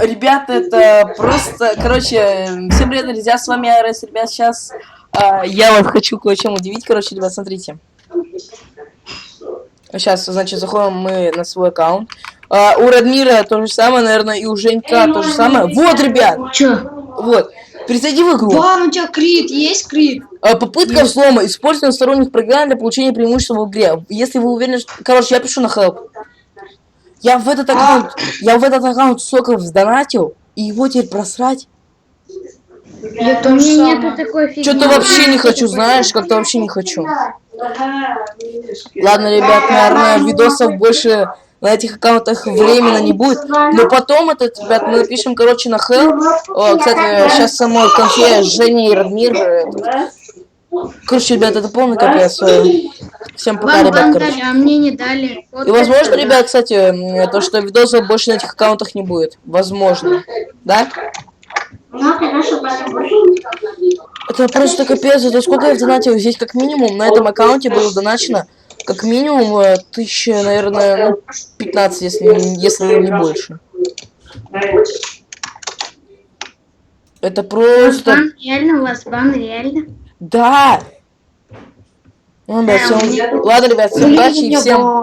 Ребята, это просто, короче, всем привет, друзья, с вами Арес, ребят, сейчас я вас хочу кое-чем удивить, короче, ребят, смотрите. Сейчас, значит, заходим мы на свой аккаунт. А, у Радмира то же самое, наверное, и у Женька то же самое. Вот, ребят, Чё? вот, перейди в игру. Ван, у тебя крит, есть крит? А, Попытка взлома. Использование сторонних программ для получения преимущества в игре. Если вы уверены, что... Короче, я пишу на help. Я в этот аккаунт, я в этот аккаунт соков сдонатил, и его теперь просрать. Я У тоже меня нету такой фигни. Что-то вообще не хочу, знаешь, как-то вообще не хочу. Ладно, ребят, наверное, видосов больше на этих аккаунтах временно не будет. Но потом этот, ребят, мы напишем, короче, на help. О, кстати, сейчас самой конфе Женя и Радмир. э. Короче, ребят, это полный капец. Всем пока, Вам ребят, бан короче. дали, а мне не дали. Вот И возможно, это ребят, кстати, то, что видосов больше на этих аккаунтах не будет. Возможно. Да? Это просто капец. Это сколько я донатил? Здесь как минимум на этом аккаунте было доначено как минимум э, тысяча, наверное, ну, 15, если, если не больше. Это У вас просто... бан реально, у вас бан реально. Да! Ну да, всем... Ладно, ребят, всем удачи и всем пока.